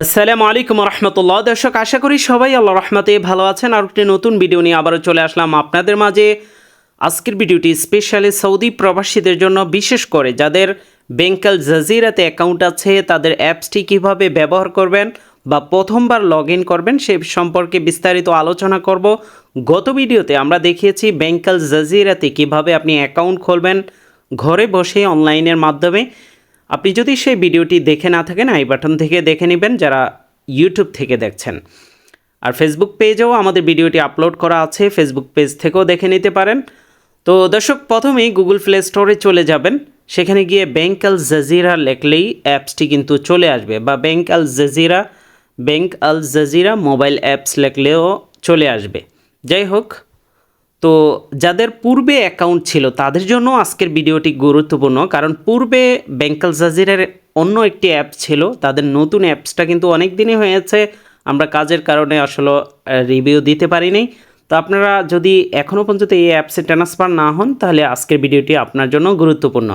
আসসালামু আলাইকুম রহমতুল্লাহ। দর্শক, আশা করি সবাই আল্লাহ রহমতে ভালো আছেন। আর একটি নতুন ভিডিও নিয়ে আবারও চলে আসলাম আপনাদের মাঝে। আজকের ভিডিওটি স্পেশালি সৌদি প্রবাসীদের জন্য বিশেষ করে যাদের বেঙ্কাল জাজিরাতে অ্যাকাউন্ট আছে, তাদের অ্যাপসটি কীভাবে ব্যবহার করবেন বা প্রথমবার লগ ইন করবেন সে সম্পর্কে বিস্তারিত আলোচনা করব। গত ভিডিওতে আমরা দেখিয়েছি বেঙ্কাল জাজিরাতে কীভাবে আপনি অ্যাকাউন্ট খুলবেন ঘরে বসে অনলাইনের মাধ্যমে। আপনি যদি সেই ভিডিওটি দেখে না থাকেন আই বাটন থেকে দেখে নেবেন যারা ইউটিউব থেকে দেখছেন। আর ফেসবুক পেজেও আমাদের ভিডিওটি আপলোড করা আছে ফেসবুক পেজ থেকেও দেখে নিতে পারেন। তো দর্শক, প্রথমেই গুগল প্লে স্টোরে চলে যাবেন। সেখানে গিয়ে ব্যাঙ্ক আল জাজিরা লেখলেই অ্যাপসটি কিন্তু চলে আসবে বা bank Al Jazira bank Al Jazira mobile apps লেখলেও চলে আসবে। যাই হোক তো যাদের পূর্বে অ্যাকাউন্ট ছিল, তাদের জন্য আজকের ভিডিওটি গুরুত্বপূর্ণ। কারণ পূর্বে ব্যাঙ্কাল জাজিরের অন্য একটি অ্যাপ ছিল, তাদের নতুন অ্যাপসটা কিন্তু অনেক দিনই হয়েছে। আমরা কাজের কারণে আসলে রিভিউ দিতে পারিনি। তো আপনারা যদি এখনও পর্যন্ত এই অ্যাপসে ট্রান্সফার না হন, তাহলে আজকের ভিডিওটি আপনার জন্য গুরুত্বপূর্ণ।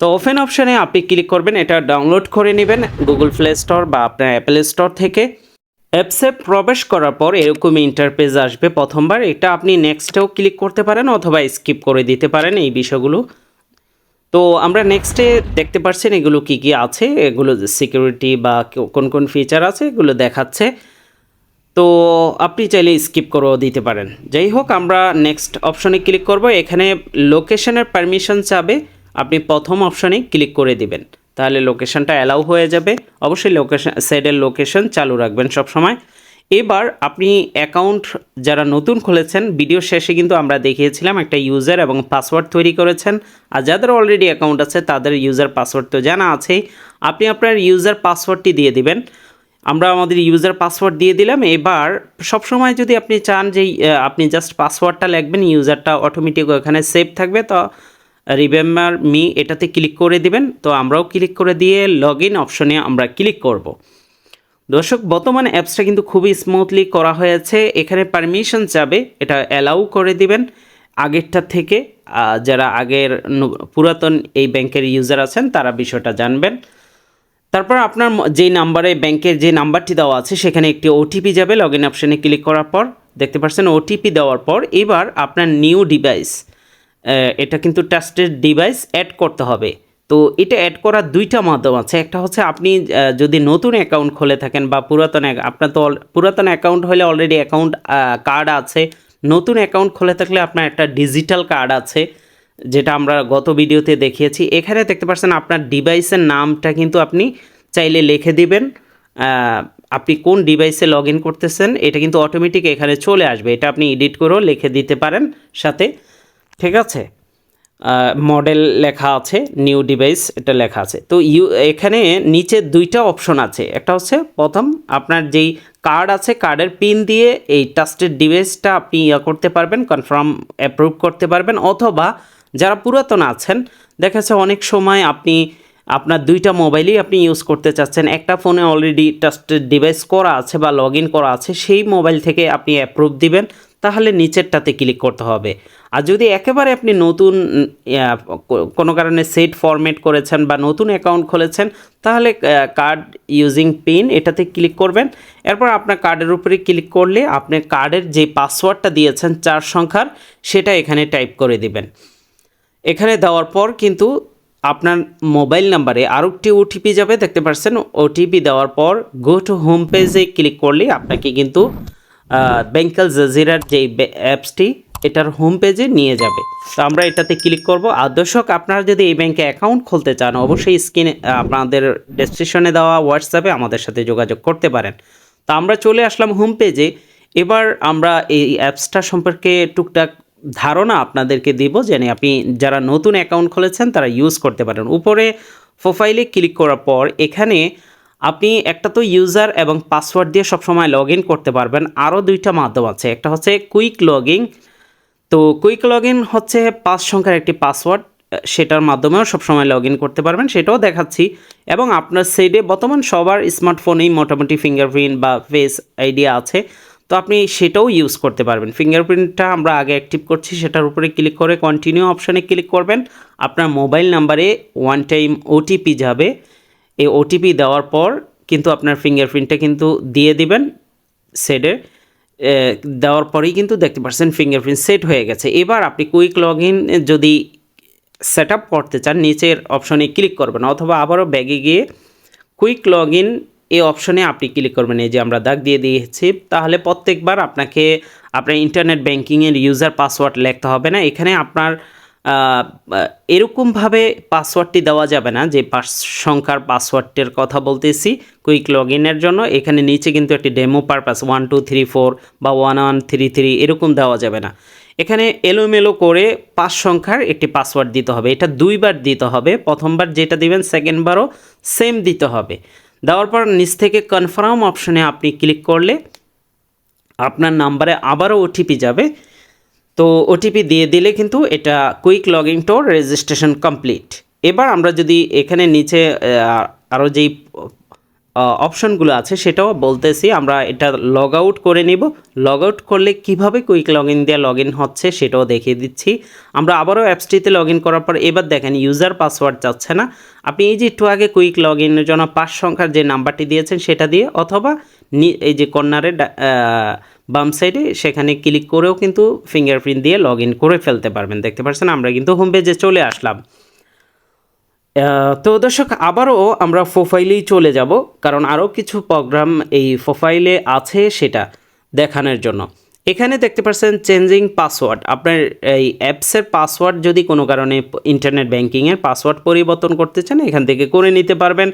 তো ওপেন অপশানে আপনি ক্লিক করবেন, এটা ডাউনলোড করে নেবেন গুগল প্লে স্টোর বা আপনার অ্যাপেল স্টোর থেকে। অ্যাপসে প্রবেশ করার পর এরকম ইন্টারপেজ আসবে প্রথমবার। এটা আপনি নেক্সটেও ক্লিক করতে পারেন অথবা স্কিপ করে দিতে পারেন এই বিষয়গুলো। তো আমরা নেক্সটে দেখতে পাচ্ছেন এগুলো কি কি আছে, এগুলো সিকিউরিটি বা কোন কোন ফিচার আছে এগুলো দেখাচ্ছে। তো আপনি চাইলে স্কিপ করেও দিতে পারেন। যাই হোক, আমরা নেক্সট অপশনে ক্লিক করব। এখানে লোকেশনের পারমিশন চাবে। আপনি প্রথম অপশনে ক্লিক করে দিবেন। তাহলে লোকেশনটা অ্যালাউ হয়ে যাবে। অবশ্যই লোকেশন সাইডের লোকেশন চালু রাখবেন সব সময় এবার আপনি অ্যাকাউন্ট যারা নতুন খুলেছেন ভিডিও শেষে কিন্তু আমরা দেখিয়েছিলাম একটা ইউজার এবং পাসওয়ার্ড তৈরি করেছেন। আর যাদের অলরেডি অ্যাকাউন্ট আছে, তাদের ইউজার পাসওয়ার্ড তো জানা আছেই। আপনি আপনার ইউজার পাসওয়ার্ডটি দিয়ে দিবেন। আমরা আমাদের ইউজার পাসওয়ার্ড দিয়ে দিলাম। এবার সবসময় যদি আপনি চান যে আপনি জাস্ট পাসওয়ার্ডটা লিখবেন ইউজারটা অটোমেটিক ওখানে সেভ থাকবে। তো রিমেম্বার মি এটাতে ক্লিক করে দিবেন। তো আমরাও ক্লিক করে দিয়ে লগ ইন অপশনে আমরা ক্লিক করব। দর্শক, বর্তমানে অ্যাপসটা কিন্তু খুবই স্মুথলি করা হয়েছে। এখানে পারমিশন যাবে, এটা অ্যালাউ করে দিবেন। আগেরটা থেকে যারা আগের পুরাতন এই ব্যাংকের ইউজার আছেন, তারা বিষয়টা জানবেন। তারপর আপনার যেই নাম্বারে ব্যাংকের যে নাম্বারটি দেওয়া আছে, সেখানে একটি ওটিপি যাবে লগ ইন অপশানে ক্লিক করার পর। দেখতে পাচ্ছেন ওটিপি দেওয়ার পর, এবার আপনার নিউ ডিভাইস এটা কিন্তু ট্রাস্টেড ডিভাইস অ্যাড করতে হবে। তো এটা অ্যাড করার দুইটা মাধ্যম আছে। একটা হচ্ছে আপনি যদি নতুন অ্যাকাউন্ট খুলে থাকেন বা পুরাতন আপনার তো পুরাতন অ্যাকাউন্ট হলে অলরেডি অ্যাকাউন্ট কার্ড আছে। নতুন অ্যাকাউন্ট খুলে থাকলে আপনার একটা ডিজিটাল কার্ড আছে, যেটা আমরা গত ভিডিওতে দেখিয়েছি। এখানে দেখতে পাচ্ছেন আপনার ডিভাইসের নামটা কিন্তু আপনি চাইলে লিখে দিবেন। আপনি কোন ডিভাইসে লগ ইন করতেছেন, এটা কিন্তু অটোমেটিক এখানে চলে আসবে। এটা আপনি এডিট করেও লিখে দিতে পারেন সাথে। ঠিক আছে? মডেল লেখা আছে নিউ ডিভাইস এটা লেখা আছে। তো ইউ, এখানে নিচে দুইটা অপশন আছে। একটা হচ্ছে প্রথম আপনার যেই কার্ড আছে কার্ডের পিন দিয়ে এই ট্রাস্টেড ডিভাইসটা আপনি ইয়া করতে পারবেন কনফার্ম অ্যাপ্রুভ করতে পারবেন, অথবা যারা পুরাতন আছেন, দেখা যাচ্ছে অনেক সময় আপনি, আপনার দুইটা মোবাইলই আপনি ইউজ করতে চাচ্ছেন। একটা ফোনে অলরেডি ট্রাস্টেড ডিভাইস করা আছে বা লগ করা আছে, সেই মোবাইল থেকে আপনি অ্যাপ্রুভ দিবেন, তাহলে নিচেরটাতে ক্লিক করতে হবে। আর যদি একেবারে আপনি নতুন কোনো কারণে সেট ফরম্যাট করেছেন বা নতুন অ্যাকাউন্ট খুলেছেন, তাহলে কার্ড ইউজিং পিন এটাতে ক্লিক করবেন। এরপর আপনার কার্ডের উপরে ক্লিক করলে আপনি কার্ডের যে পাসওয়ার্ডটা দিয়েছেন চার সংখ্যার, সেটা এখানে টাইপ করে দিবেন। এখানে দেওয়ার পর কিন্তু আপনার মোবাইল নাম্বারে আরও একটি ওটিপি যাবে, দেখতে পাচ্ছেন? ওটিপি দেওয়ার পর গো টু হোম পেজে ক্লিক করলে আপনাকে কিন্তু ব্যাঙ্কাল জাজিরার যে অ্যাপসটি এটার হোম পেজে নিয়ে যাবে। তো আমরা এটাতে ক্লিক করব। আর দর্শক, আপনারা যদি এই ব্যাংকে অ্যাকাউন্ট খুলতে চান, অবশ্যই স্ক্রিনে আপনাদের ডেসক্রিপশনে দেওয়া হোয়াটসঅ্যাপে আমাদের সাথে যোগাযোগ করতে পারেন। তো আমরা চলে আসলাম হোম পেজে এবার আমরা এই অ্যাপসটা সম্পর্কে টুকটাক ধারণা আপনাদেরকে দিব, যেন আপনি যারা নতুন অ্যাকাউন্ট খুলেছেন, তারা ইউজ করতে পারেন। উপরে প্রোফাইলে ক্লিক করার পর, এখানে আপনি একটা তো ইউজার এবং পাসওয়ার্ড দিয়ে সবসময় লগ করতে পারবেন। আরও দুইটা মাধ্যম আছে। একটা হচ্ছে কুইক লগিং তো কুইক লগ ইন হচ্ছে পাঁচ সংখ্যার একটি পাসওয়ার্ড, সেটার মাধ্যমেও সবসময় লগ ইন করতে পারবেন, সেটাও দেখাচ্ছি। এবং আপনার সাইডে বর্তমান সবার স্মার্টফোনেই মোটামুটি ফিঙ্গারপ্রিন্ট বা ফেস আইডিয়া আছে, তো আপনি সেটাও ইউজ করতে পারবেন। ফিঙ্গারপ্রিন্টটা আমরা আগে অ্যাক্টিভ করছি, সেটার উপরে ক্লিক করে কন্টিনিউ অপশানে ক্লিক করবেন। আপনার মোবাইল নাম্বারে ওয়ান টাইম ওটিপি যাবে। এই ওটিপি দেওয়ার পর কিন্তু আপনার ফিঙ্গারপ্রিন্টটা কিন্তু দিয়ে দিবেন সেটে দেওয়ার পরেই কিন্তু দেখতে পাচ্ছেন ফিঙ্গারপ্রিন্ট সেট হয়ে গেছে। এবার আপনি কুইক লগ যদি সেট আপ করতে চান, নিচের অপশনে ক্লিক করবেন অথবা আবারও ব্যাগে গিয়ে কুইক লগ এই অপশনে আপনি ক্লিক করবেন। এই যে আমরা দাগ দিয়ে দিয়েছি, তাহলে প্রত্যেকবার আপনাকে, আপনার ইন্টারনেট ব্যাঙ্কিংয়ের ইউজার পাসওয়ার্ড লিখতে হবে না। এখানে আপনার এরকমভাবে পাসওয়ার্ডটি দেওয়া যাবে না, যে পাঁচ সংখ্যার পাসওয়ার্ডটির কথা বলতেছি কুইক লগ ইনের জন্য। এখানে নিচে কিন্তু একটি demo purpose one two three four বা ওয়ান ওয়ান থ্রি থ্রি এরকম দেওয়া যাবে না। এখানে এলোমেলো করে পাঁচ সংখ্যার একটি পাসওয়ার্ড দিতে হবে। এটা দুইবার দিতে হবে। প্রথমবার যেটা দিবেন সেকেন্ডবারও সেম দিতে হবে। দেওয়ার পর নিচ থেকে কনফার্ম অপশনে আপনি ক্লিক করলে আপনার নাম্বারে আবারও ওটিপি যাবে। তো ওটিপি দিয়ে দিলে কিন্তু এটা কুইক লগইন টোর রেজিস্ট্রেশন কমপ্লিট এবার আমরা যদি এখানে নিচে আরও যেই অপশনগুলো আছে সেটাও বলতেছি, আমরা এটা লগ আউট করে নিব। লগ আউট করলে কীভাবে কুইক লগ ইন দিয়ে লগ ইন হচ্ছে সেটাও দেখিয়ে দিচ্ছি। আমরা আবারও অ্যাপসটিতে লগ ইন করার পর এবার দেখেন ইউজার পাসওয়ার্ড চাচ্ছে না। আপনি এই যে একটু আগে কুইক লগ ইনের জন্য পাঁচ সংখ্যার যে নাম্বারটি দিয়েছেন সেটা দিয়ে অথবা এই যে কর্নারে বাম সাইডে, সেখানে ক্লিক করেও কিন্তু ফিঙ্গারপ্রিন্ট দিয়ে লগ ইন করে ফেলতে পারবেন। দেখতে পাচ্ছেন, আমরা কিন্তু হোম পেজে চলে আসলাম। তো দর্শক, আবারও আমরা প্রোফাইলেই চলে যাব, কারণ আরও কিছু প্রোগ্রাম এই প্রোফাইলে আছে সেটা দেখানোর জন্য। এখানে দেখতে পাচ্ছেন চেঞ্জিং পাসওয়ার্ড আপনার এই অ্যাপসের পাসওয়ার্ড যদি কোনো কারণে ইন্টারনেট ব্যাঙ্কিংয়ের পাসওয়ার্ড পরিবর্তন করতে চান, এখান থেকে করে নিতে পারবেন।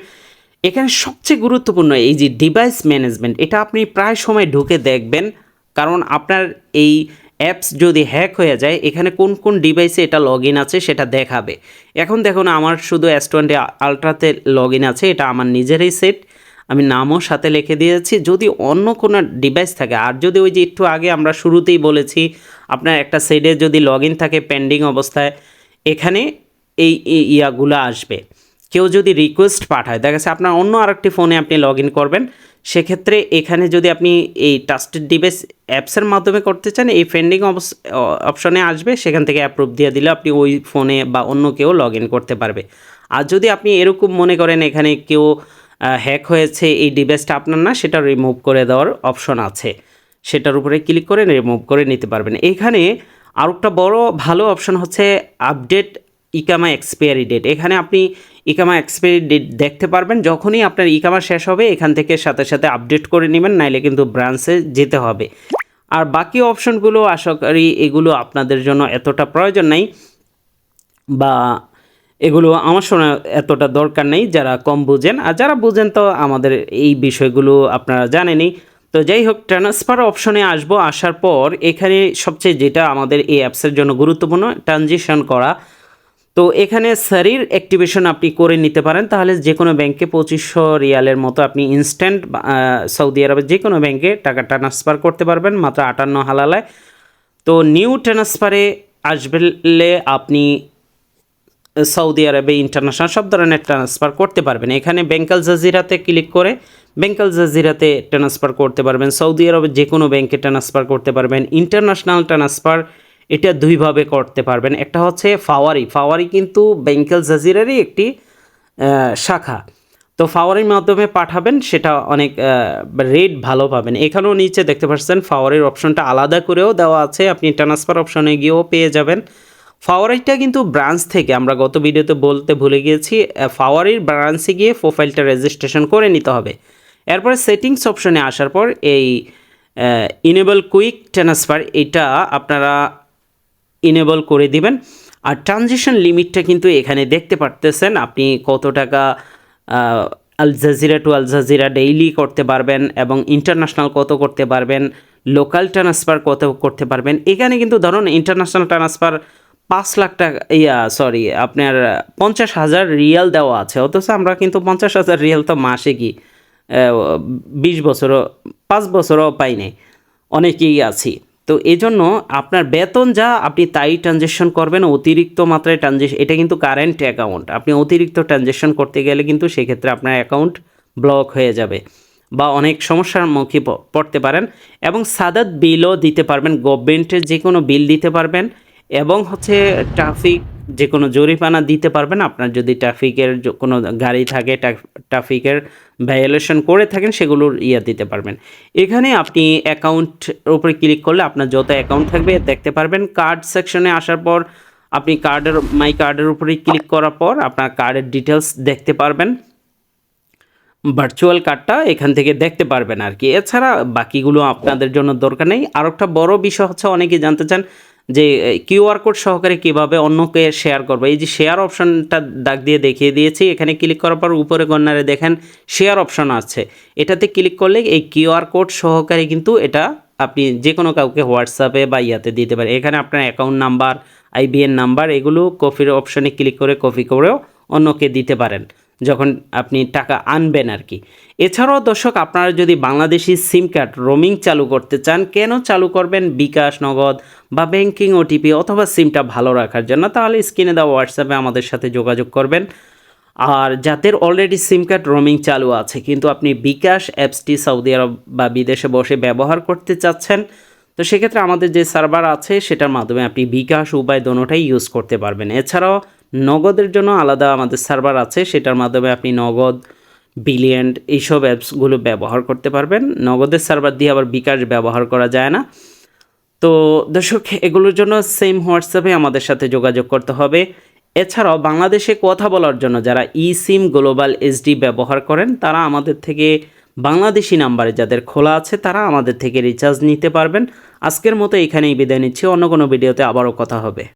এখানে সবচেয়ে গুরুত্বপূর্ণ এই যে ডিভাইস ম্যানেজমেন্ট এটা আপনি প্রায় সময় ঢুকে দেখবেন। কারণ আপনার এই অ্যাপস যদি হ্যাক হয়ে যায়, এখানে কোন কোন ডিভাইসে এটা লগ আছে সেটা দেখাবে। এখন দেখুন, আমার শুধু এস টোয়েন্টি আলট্রাতে লগ আছে, এটা আমার নিজেরই সেট আমি নামও সাথে লিখে দিয়েছি। যদি অন্য কোনো ডিভাইস থাকে, আর যদি ওই যে একটু আগে আমরা শুরুতেই বলেছি, আপনার একটা সাইডে যদি লগ থাকে পেন্ডিং অবস্থায়, এখানে এই ইয়াগুলো আসবে। কেউ যদি রিকোয়েস্ট পাঠায়, দেখা যাচ্ছে আপনার অন্য আরেকটি ফোনে আপনি লগ করবেন সেক্ষেত্রে এখানে যদি আপনি এই ট্রাস্টেড ডিভাইস অ্যাপসের মাধ্যমে করতে চান, এই ফেন্ডিং অপশনে আসবে। সেখান থেকে অ্যাপ্রুভ দিয়ে দিলে আপনি ওই ফোনে বা অন্য কেউ লগ করতে পারবে। আর যদি আপনি এরকম মনে করেন এখানে কেউ হ্যাক হয়েছে, এই ডিভাইসটা আপনার না, সেটা রিমুভ করে দেওয়ার অপশন আছে। সেটার উপরে ক্লিক করে রিমুভ করে নিতে পারবেন। এখানে আর একটা বড় ভালো অপশন হচ্ছে আপডেট ইকামা এক্সপায়ারি ডেট এখানে আপনি ইকামা এক্সপায়ারি ডেট দেখতে পারবেন, যখনই আপনার ইকামা শেষ হবে, এখান থেকে সাথে সাথে আপডেট করে নেবেন, নাইলে কিন্তু ব্রাঞ্চে যেতে হবে। আর বাকি অপশনগুলো আশা করি এগুলো আপনাদের জন্য এতটা প্রয়োজন নাই, বা এগুলো আমার শোনা এতটা দরকার নেই, যারা কম বুঝেন। আর যারা বুঝেন তো আমাদের এই বিষয়গুলো আপনারা জানেনই। তো যাই হোক ট্রান্সফার অপশনে আসব, আসার পর এখানে সবচেয়ে যেটা আমাদের এই অ্যাপসের জন্য গুরুত্বপূর্ণ ট্রানজিশন করা। তো এখানে সারির অ্যাক্টিভেশন আপনি করে নিতে পারেন। তাহলে যে কোনো ব্যাংকে পঁচিশশো রিয়ালের মতো আপনি ইনস্ট্যান্ট সৌদি আরবের যে কোনো ব্যাংকে টাকা ট্রান্সফার করতে পারবেন, মাত্র আটান্ন হালালায় তো নিউ ট্রান্সফারে আসলে আপনি সৌদি আরবে ইন্টারন্যাশনাল সব ধরনের ট্রান্সফার করতে পারবেন। এখানে বেঙ্কাল জাজিরাতে ক্লিক করে বেঙ্কাল জাজিরাতে ট্রান্সফার করতে পারবেন। সৌদি আরবে যে কোনো ব্যাংকে ট্রান্সফার করতে পারবেন। ইন্টারন্যাশনাল ট্রান্সফার এটা দুইভাবে করতে পারবেন। একটা হচ্ছে ফাওয়ারি। ফাওয়ারি কিন্তু বেঙ্কাল জাজিরারই একটি শাখা। তো ফাওয়ারির মাধ্যমে পাঠাবেন, সেটা অনেক রেট ভালো পাবেন। এখানেও নিচে দেখতে পাচ্ছেন, ফাওয়ারির অপশনটা আলাদা করেও দেওয়া আছে। আপনি ট্রান্সফার অপশনে গিয়েও পেয়ে যাবেন। ফাওয়ারিটা কিন্তু ব্রাঞ্চ থেকে, আমরা গত ভিডিওতে বলতে ভুলে গিয়েছি ফাওয়ারির ব্রাঞ্চে গিয়ে প্রোফাইলটা রেজিস্ট্রেশন করে নিতে হবে। এরপরে সেটিংস অপশনে আসার পর এই ইনেবল কুইক ট্রান্সফার এটা আপনারা ইনেবল করে দিবেন। আর ট্রানজিশন লিমিটটা কিন্তু এখানে দেখতে পারতেছেন, আপনি কত টাকা Al Jazira to Al Jazira daily করতে পারবেন এবং ইন্টারন্যাশনাল কত করতে পারবেন লোকাল ট্রান্সফার কত করতে পারবেন। এখানে কিন্তু ধরুন ইন্টারন্যাশনাল ট্রান্সফার পাঁচ লাখ টাকা, ইয়া সরি আপনার পঞ্চাশ হাজার রিয়াল দেওয়া আছে। অথচ আমরা কিন্তু পঞ্চাশ হাজার রিয়াল তো মাসে কি বিশ বছরও, পাঁচ বছরও পাই নাই। অনেকেই আছি। তো এই জন্য আপনার বেতন যা আপনি তাই ট্রানজেকশন করবেন, অতিরিক্ত মাত্রায় ট্রানজেকশন এটা কিন্তু কারেন্ট অ্যাকাউন্ট আপনি অতিরিক্ত ট্রানজেকশন করতে গেলে কিন্তু সেক্ষেত্রে আপনার অ্যাকাউন্ট ব্লক হয়ে যাবে বা অনেক সমস্যার মুখে পড়তে পারেন এবং সাদাত বিলও দিতে পারবেন। গভর্নমেন্টের যে কোনো বিল দিতে পারবেন এবং হচ্ছে ট্রাফিক যে কোনো জরিমানা দিতে পারবেন। আপনার যদি ট্রাফিকের কোনো গাড়ি থাকে ট্রাফিকের ভায়োলেশন করে থাকেন, সেগুলোর ইয়া দিতে পারবেন। এখানে আপনি অ্যাকাউন্ট উপরে ক্লিক করলে আপনার যত অ্যাকাউন্ট থাকবে, দেখতে পারবেন কার্ড সেকশনে আসার পর, আপনি কার্ডের, মাই কার্ডের উপরে ক্লিক করার পর, আপনার কার্ডের ডিটেলস দেখতে পারবেন। ভার্চুয়াল কার্ডটা এখান থেকে দেখতে পারবেন আর কি। এছাড়া বাকিগুলো আপনাদের জন্য দরকার নেই। আর একটা বড় বিষয় হচ্ছে, অনেকেই জানতে চান যে কিউআর কোড সহকারে কীভাবে অন্যকে শেয়ার করবে? এই যে শেয়ার অপশনটা দাগ দিয়ে দেখিয়ে দিয়েছি, এখানে ক্লিক করার পর উপরে কর্নারে দেখেন শেয়ার অপশন আছে। এটাতে ক্লিক করলে এই কিউআর কোড সহকারে কিন্তু এটা আপনি যে কোনো কাউকে হোয়াটসঅ্যাপে বা ইয়াতে দিতে পারেন। এখানে আপনার অ্যাকাউন্ট নাম্বার আইবিএন নাম্বার এগুলো কপির অপশনে ক্লিক করে কপি করেও অন্যকে দিতে পারেন। যখন আপনি টাকা আনবেন আর কি। এছাড়াও দর্শক, আপনারা যদি বাংলাদেশি সিম কার্ড রোমিং চালু করতে চান, কেন চালু করবেন? বিকাশ, নগদ বা ব্যাংকিং ওটিপি অথবা সিমটা ভালো রাখার জন্য, তাহলে স্ক্রিনে দেওয়া হোয়াটসঅ্যাপে আমাদের সাথে যোগাযোগ করবেন। আর যাদের অলরেডি সিম কার্ড রোমিং চালু আছে, কিন্তু আপনি বিকাশ অ্যাপসটি সৌদি আরব বা বিদেশে বসে ব্যবহার করতে চাচ্ছেন, তো সেক্ষেত্রে আমাদের যে সার্ভার আছে, সেটার মাধ্যমে আপনি বিকাশ উপায় দোনোটাই ইউজ করতে পারবেন। এছাড়াও নগদের জন্য আলাদা আমাদের সার্ভার আছে, সেটার মাধ্যমে আপনি নগদ বিলিয়েন্ট এইসব অ্যাপসগুলো ব্যবহার করতে পারবেন। নগদের সার্ভার দিয়ে আবার বিকাশ ব্যবহার করা যায় না। তো দর্শক, এগুলোর জন্য সেম হোয়াটসঅ্যাপে আমাদের সাথে যোগাযোগ করতে হবে। এছাড়াও বাংলাদেশে কথা বলার জন্য যারা ই সিম গ্লোবাল এসডি ব্যবহার করেন, তারা আমাদের থেকে বাংলাদেশি নাম্বারে যাদের খোলা আছে, তারা আমাদের থেকে রিচার্জ নিতে পারবেন। আজকের মতো এখানেই বিদায় নিচ্ছি, অন্য কোনো ভিডিওতে আবারও কথা হবে।